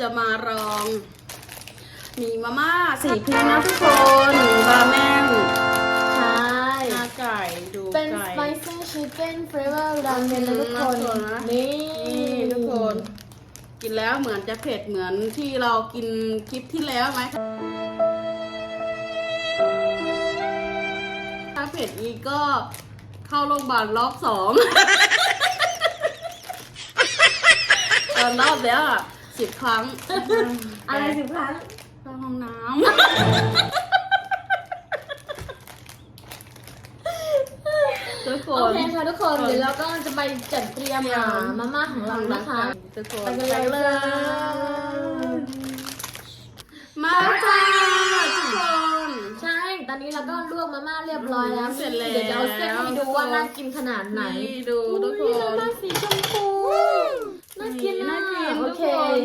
จะมาลองมีมาม่าสี่พริกนะทุกคนบาร์แมนใช่ หน้าไก่ดูเป็น ไก่ spicy chicken flavor ramen นะทุกคนน่าสนนะ นี่นี่ทุกคน กินแล้วเหมือนจะเผ็ดเหมือนที่เรากินคลิปที่แล้วไหมถ้าเผ็ดอีกก็เข้าโรงพยาบาลรอบสอง ตอนรอบแล้วอะ สิบครั้ง อะไรสิบครั้งเข้าห้องน้ำทุกคโอนเคค่ะทุกคนเดี๋ยวเราก็จะไปจัดเตรียมเตรียมอ่ามาม่าของเรานะคะทุกคนไปกันเลย มาจ้าทุกคน ใช่ ตอนนี้เราก็ลวกมาม่าเรียบร้อยแล้ว เสร็จแล้ว เดี๋ยวจะเอาเส้นให้ดูว่าน่ากินขนาดไหนนี่ดูทุกคอุ๊ยมานม่าสีชมพูน่ากินน่ากินโอเคทุกคน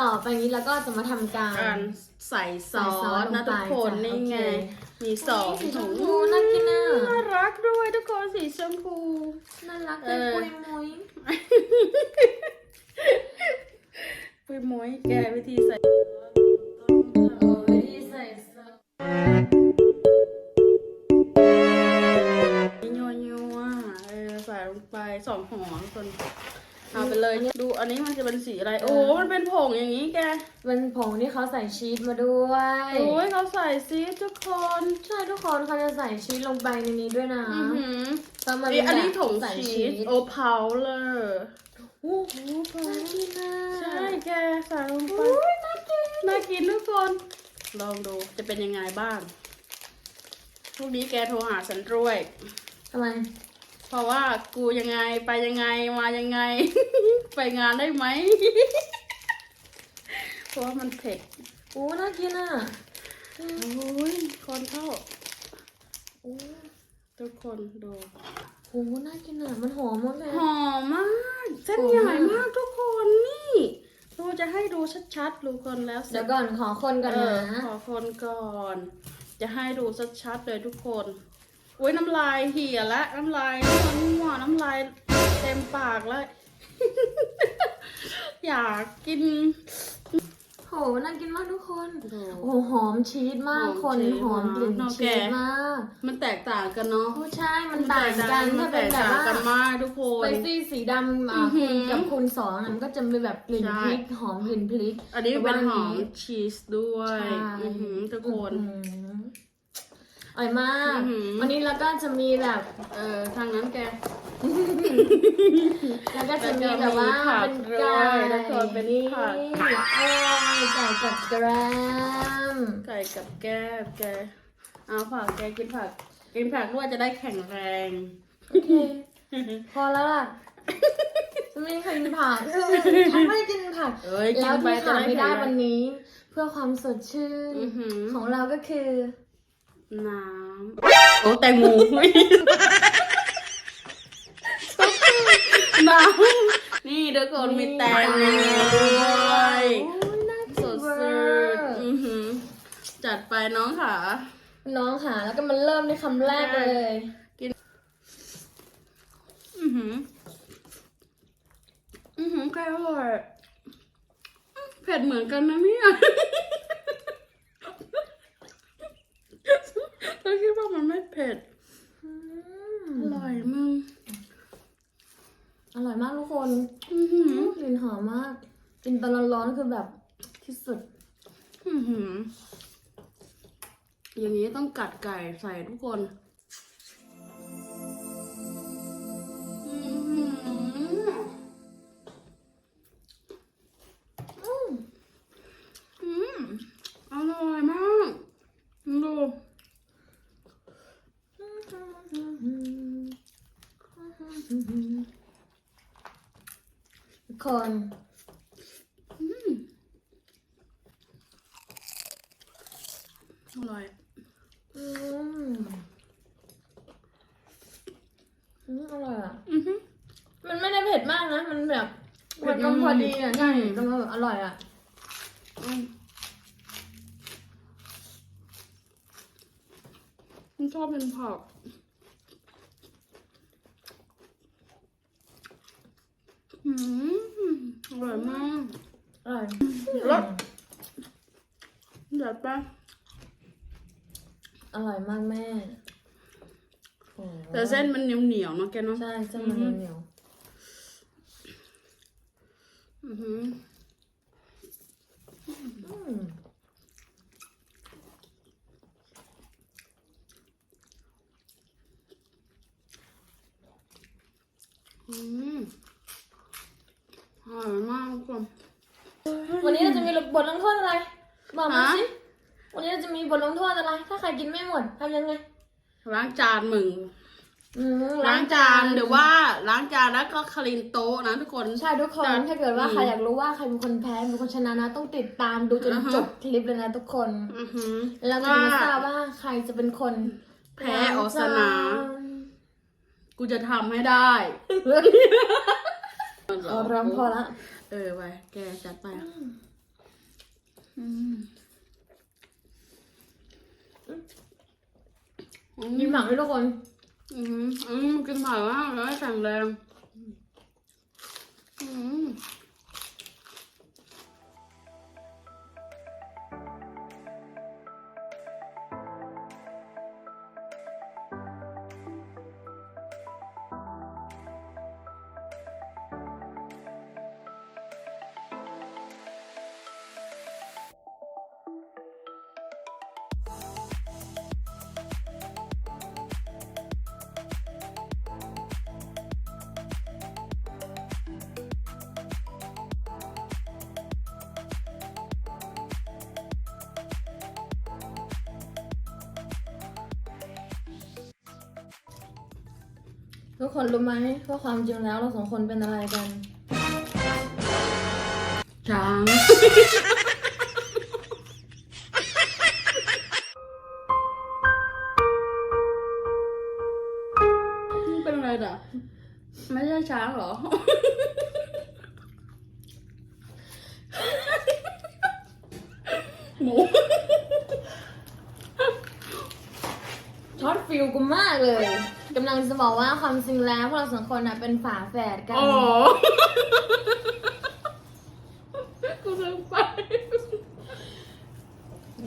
ต่อไปนี้เราก็จะมาทำการการใส่ซอใส่ซอสสนะลงไปทุกคนจ้ะนี่ไงโอเคมีสองสีชถุมงพูน่ากินอะน่ารักด้วยทุกคนสีชมพู น่ารักเอเลยอปุยมุยปุยมวยแกวิธีใส่โอ้ยดีใส่ซอสยัวยัวๆเออใส่ลงไปสองห่อทุกคน เอาไปเลยดูอันนี้มันจะเป็นสีอะไร โอ้มันเป็นผงอย่างนี้แกเป็นผงที่เขาใส่ชีสมาด้วยโอ้ยเขาใส่ซีทุกคนใช่ทุกคนเขาจะใส่ชีสลงไปในนี้ด้วยนะอือหือแล้วมันนี่อันนี้แบบถุงใส่ชีสโอเผาเลยโอ้โหน่ากินอะใช่แกใส่ลงไปอุ้ยน่ากินน่ากินทุกคน ลองดูจะเป็นยังไงบ้างพรุ่งนี้แกโทรหาฉันด้วยทำไม เพราะว่ากูยังไงไปยังไงมายังไง ไปงานได้ไหม เพราะว่ามันเผ็ดโอ้น่ากินอะโอ้ยคนเข้าโอ้ทุกคนดูโหน่ากินอะ มันหอมมากเลยหอมมาก เส้นใหญ่มากทุกคนนี่เราจะให้ดูชัดๆดูคนแล้วเสร็เดี๋จยวก่อนขอคนก่อนเออนะขอคนก่อน จะให้ดูชัดๆเลยทุกคน อุ้ยน้ำลายเหี่ยละน้ำลายมั่วๆน้ำลายเต็มปากแล้ว อยากกินโหน่ากินมากทุกคนดูโอ้โหหอมชีสมากหอมคนชีสหอมกลิ่นมากชีสโอเค มากมันแตกต่างกันเนาะโอ้ใช่มันต่างกันมัถ้านแตเป็นกแบบต่างว่ากันมากทุกคสไปนซี่สีดำอะอื้อหือ กับคูณสองอะมันก็จะมีแบบกลิ่นใช่พริกหอมกลิ่นพริกอันนี้เป็นแต่หว่าอมชีสด้วย ใช่อื้อหือทุกคน อื้อหื ออร่อยมาก อื้อหือ วันนี้เราก็จะมีแบบ เออทางนั้นแก แล้วก็จะมีแบบว่าแล้วก็มีผักเป็นไก่ด้วยแล้วก็เป็นผักนี่โอ้ยไก่กับแกรมไก่กับแก้มแกเอาผักแกกินผัก กินผักด้วยจะได้แข็งแรง โอเค พอแล้วล่ะฉันไม่เคยกินผักฉันไม่กินผัก เอ้ยกิแล้นวไปที่จะขาดได้ไม่ได้แข็งแรงวันนี้ เพื่อความสดชื่น อื้อหือ ของเราก็คือ น้ำโอ้แตงโมน้ำนี่เดี๋ยวก่อนมีแตงโมด้วยโอ้ยน่าสกินดเวอชื่นร์อื้อหือจัดไปน้องค่ะ น้องค่ะ แล้วก็มันเริ่มในคำแรกเลย อือหือ อือหือไก่อร่อยเผ็ดเหมือนกันนะเนี่ยเราคิดว่ามันไม่เผ็ดอร่อยมึงอร่อยมากทุกคนอือหือกลิ่นหอมมากกินตอนร้อนๆคือแบบที่สุดอือหืออย่างนี้ต้องกัดไก่ใส่ทุกคน คนอร่อยอืมอืมอร่อยอะ อือหือมันไม่ได้เผ็ดมากนะ มันแบบเผ็มัดนก็พอดีอะอืมใช่แต่มันแบบอร่อยอะอืมฉันชอบเป็นผัก อืมอร่อยมากอร่อยรสเดือดปะอร่อยมากแม่โอ้แต่เส้นมันเหนียวเหนียวๆเนาะแกเนาะใช่เส้นมันเหนียวอือหือๆอืมอืม อร่อยมากทุกคนวันนี้เราจะมีบทลงโทษอะไร บอกมาฮะสิ วันนี้เราจะมีบทลงโทษอะไร ถ้าใครกินไม่หมดทำยังไง ล้างจานมึงอืมล้างจานหรือว่าล้างจานแล้วก็คลีนโต๊ะนะทุกคนใช่ทุกคนแต่ถ้าเกิดว่าอืมใครอยากรู้ว่าใครเป็นคนแพ้เป็นคนชนะนะ ต้องติดตามดูจนอ่าฮะจบคลิปเลยนะทุกคนอือหือแล้วก็จะมาทราบว่าใครจะเป็นคน แพ้ออกสนาล้งจกูจะทำให้ได้ นเอาร้องพอละ เออไปแกจัดไปอืมมีหมักด้วยทุกคน อืมอืมกินผักมากแล้วแข็งแรงอืม ทุกคนรู้ไหมว่าความจริงแล้วเราสองคนเป็นอะไรกัน ช้าง ริงแล้วพวกเราสองคนน่ะเป็นฝาแฝดกันอ๋อกูลืมไป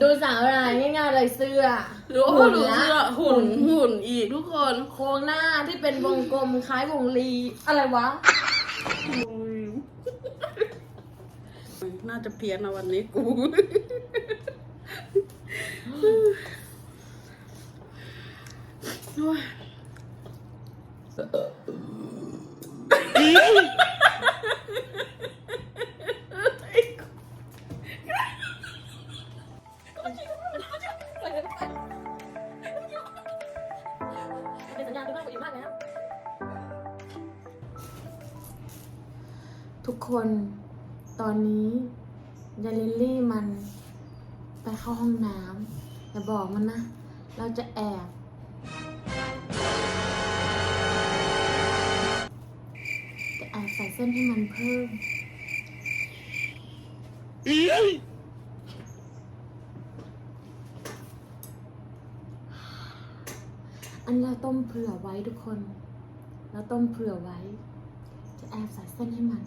ดูสาวรายง่ายๆเลยเสื้อหรือว่าหุ่นหรือละเสื้อหุ่นหุ่นอีกทุกคนโครงหน้าที่เป็นวงกลมคล้ายวงลีอะไรวะ น่าจะเพี้ยนนะวันนี้กู โอ้ย เป็นสัญญาณดูน่าดีมากแล้วทุกคนตอนนี้ยายลิลลี่มันไปเข้าห้องน้ำอย่าบอกมันนะ เราจะแอบ ใส่เส้นให้มันเพิ่ม อันเราต้มเผื่อไว้ทุกคน เราต้มเผื่อไว้ จะแอบใส่เส้นให้มัน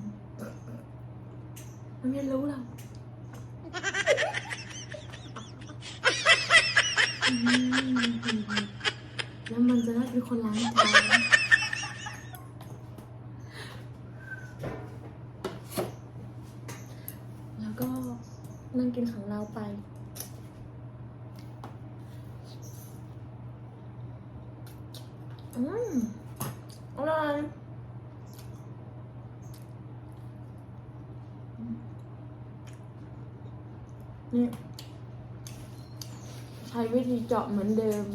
มันไม่รู้หรอกอืมแล้วมันจะได้เป็นคนล้างจานแล้วก็นั่งกินของเราไป อืมอร่อย นี่ใช้วิธีเจาะเหมือนเดิม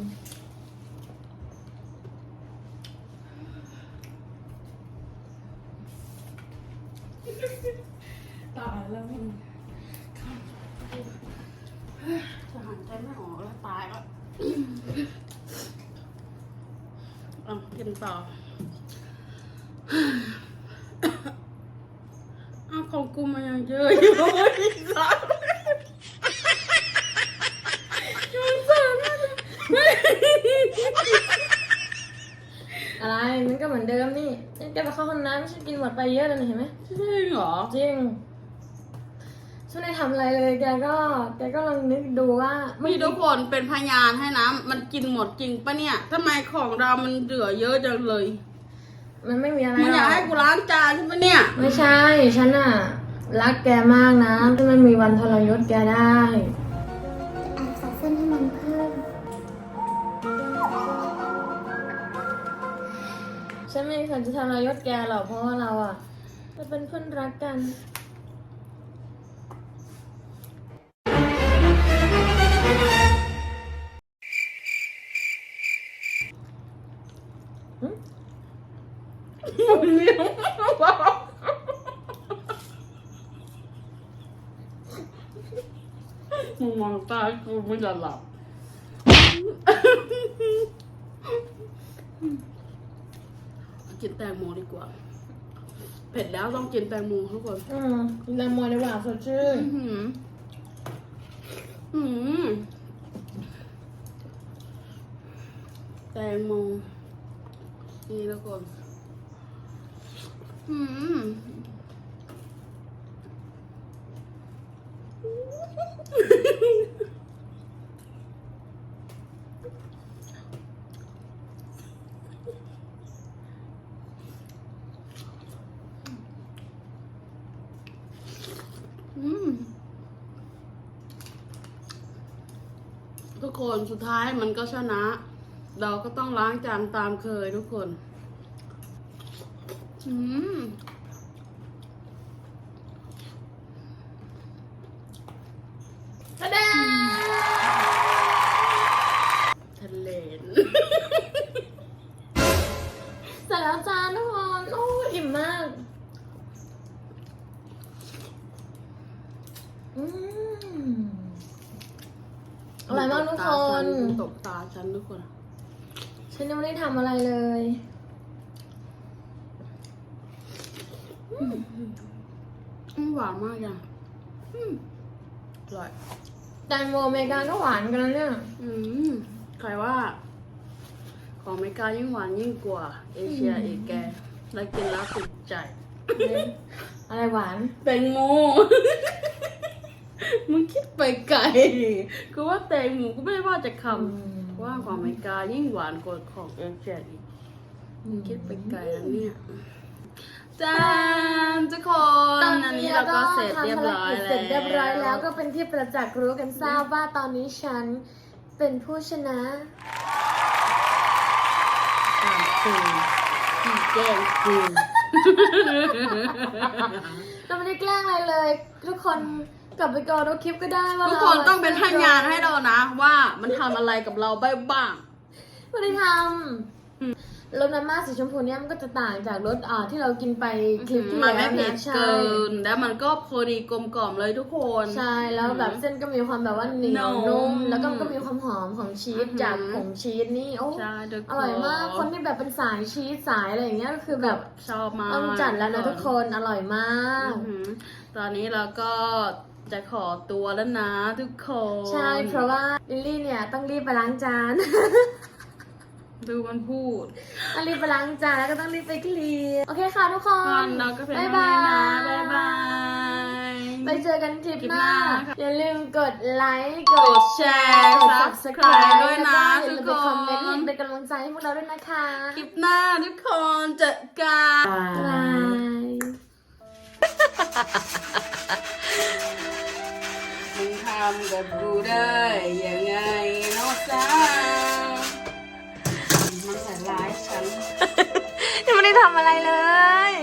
ตายแล้วมึงจะหันใจไม่ออกแล้วตายแล้วเอะกินต่ออ้าของกูมันยังเยอะอยู่อีกสามยังสามนะ อะไร มันก็เหมือนเดิมนี่แกไปเข้าห้องน้ำไม่ใช่กินหมดไปเยอะเลยนี่เห็นไหมจริงเหรอ จริงฉันไม่ได้ทำอะไรเลยแกก็แกก็ลองนึกดูว่ามีทุกคนเป็นพยานให้นะ มันกินหมดจริงปะเนี่ยทำไมของเรามันเหลือเยอะจังเลยมันไม่มีอะไรมึงอยากให้กูล้างจานใช่ปะเนี่ย ไม่ใช่ฉันอะรักแกมากนะที่ไม่มีวันทรยศแกได้ ฉันไม่เคยจะทำรยศแกหรอกเพราะว่าเราอะจะเป็นเพื่อนรักกันมึงเลี้ยงมึงมองตากูมึงจะหลับ กินแตงโมดีกว่า เผ็ดแล้วต้องกินแตงโมทุกคนอืมกินแตงโมดีกว่าสดชื่น อื้อหืออืมแตงโมนี่ทุกคนอืม อืม ทุก คนสุดท้ายมันก็ชนะ เราก็ต้องล้างจานตามเคยทุกคน อืมทะเดทะเลนเสร็จแล้วจ้าทุกคนโอ้อิ่มมาก อืม อร่อยมากทุกคนตกตาฉันทุกคน ฉันยังไม่ได้ทำอะไรเลยอืมหวานมากอย่างอืมอร่อยแตงโมอเมริกาก็หวานกันแล้วเนี่ย อืมใครว่า ของอเมริกายิ่งหวานยิ่งกว่า เอเชียอีกแกแล้วกินแล้วติดใจ อะไรหวานแตงโม มึงคิดไปไกลกูว่าแตงโมกูไม่ได้ว่าจะคอืมำว่าของอเมริกายิ่งหวานกว่าของเอเชียอีกมึงคิดไปไกลแล้วเนี่ยจ้านทุกคนตอนอันนี้นี้เราเราก็ก็เสร็จทำเรียบภารร้อยกิจแล้วเสร็จเรียบร้อยแล้วก็เป็นที่ประจักษ์รู้กันทราบว่าตอนนี้ฉันเป็นผู้ชนะตามคืนพี่แกล้งคืนเราไม่ได้แกล้งอะไรเลย ทุกคน กลับไปก่อนดูคลิปก็ได้ว่าทุกเราคนต้องเป็นพยานให้เรานะ ว่ามันทำอะไรกับเราไปบ้าง ไม่ได้ทอืมำรสมาม่าสีชมพูเนี่ยมันก็จะต่างจากรสอ่าที่เรากินไปคลิปที่มันแล้ไม่วเผ็นะดใช่เกิน แล้วมันก็พอดีกลมกล่อมเลยทุกคน ใช่แล้วแบบเส้นก็มีความแบบว่าเหนียวนุ่มนุ่มแล้วก็ก็มีความหอมของชีสอือหือ จากผงชีสนี่โอ้ใช่ทุกคนอร่อยมากคนที่แบบเป็นสายชีสสายอะไรอย่างเงี้ยก็คือแบบชอบมากต้องจัดแล้วนะทุกคนอร่อยมาก อือหือตอนนี้เราก็ จะขอตัวแล้วนะทุกคนใช่ เพราะว่าลิลลี่เนี่ยต้องรีบไปล้างจาน ดูมันพูด ต้องรีบไปล้างจานแล้วก็ต้องรีบไปเคลียร์โอเคค่ะทุกคตอนนเราก็เป็นบ๊ายเท่าบานี้นะยบ๊ายบาย ไปเจอกันคลิปคลิปหหน้าน้าค่ะอย่าลืมกดไลค์กดแชร์กด subscribe ด้วยนะอย่าลืมทุไปกคนคอมเมนต์ให้เป็นกำลังใจให้พวกเราด้วยนะคะ คลิปหน้าทุกคนเจอกันบายมึงทำกับกูได้ยังไงน้องสาวมันใส่ร้ายฉัน ยังไม่ได้ทำอะไรเลย